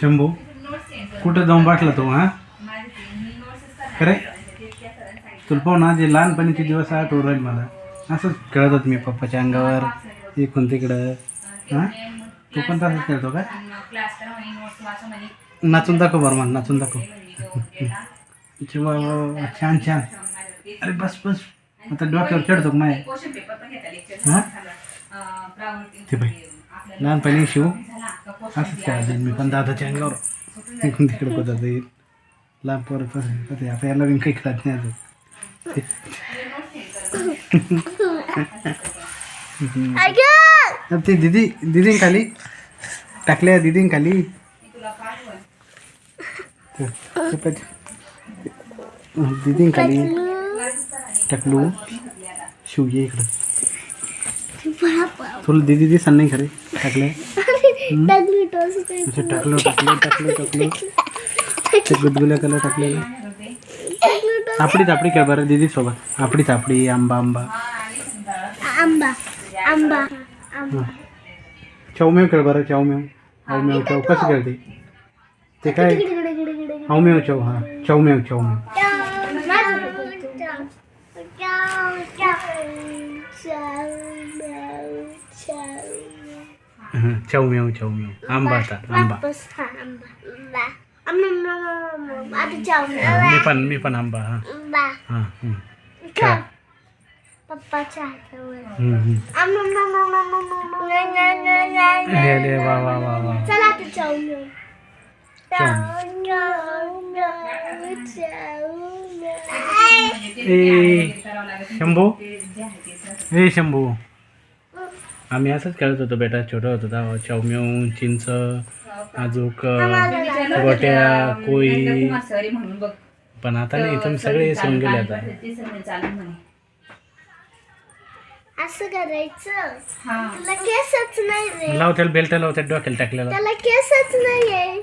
शंभू कुठं जाऊन बसला तो हा? खरे तुला पाहू ना जे लहानपणीचे दिवस आठवून राहील मला. असंच खेळत होत मी पप्पाच्या अंगावर इकडून तिकडं हां? तू पण तसंच खेळतो का? नाचून दाखव बरं मला नाचून दाखव. छान छान. अरे बस बस. आता चढतो का माय? हां? ते बाई लहानपणी शिव. असंच खेळायचं मी पण दादाच्या अंगावर इकडून तिकडे होत येईल लहान पोरं तसं होते आता याला मी काही खेळत नाही अब ती दिदी दिदीन खाली टाकल्या दिदीन खाली दिदीन खाली टाकलू शिव ये इकडं तुला दिदी दिसा नाही खरे. टाकले टाकलं टाकलं टाकलं टाकलं ते गुदगुल्या कलर टाकलेलं आपडीच आपडी काय बरं? दिदी सोबत आपडीच आपडी आंबा आंबा। आंबा आंबा चौमेव खेळ बरं? चौमेव औमेव चौ कसं खेळते ते काय औमेव चौ हाँ। चौमेव चौमेव हं, चौमेव चौमेव आंबा आता आंबा मी पण मी पण आंबा हां हां हं. खेळा हं, हं. हे ले वा वा वा वा ए शंभू ए शंभू आम्ही असंच खेळत होतो बेटा छोटं होतो तेव्हा चौमेव चिंच अजूक गोट्या कोई सॉरी म्हणून बघ पण आता नाही तुम्ही सगळे विसरून गेले आता. असं करायचं? हा. तुला केसच नाही रे लाव त्याला बेल्ट लाव त्या डोक्याला टाकलेला. त्याला केसच नाही आहे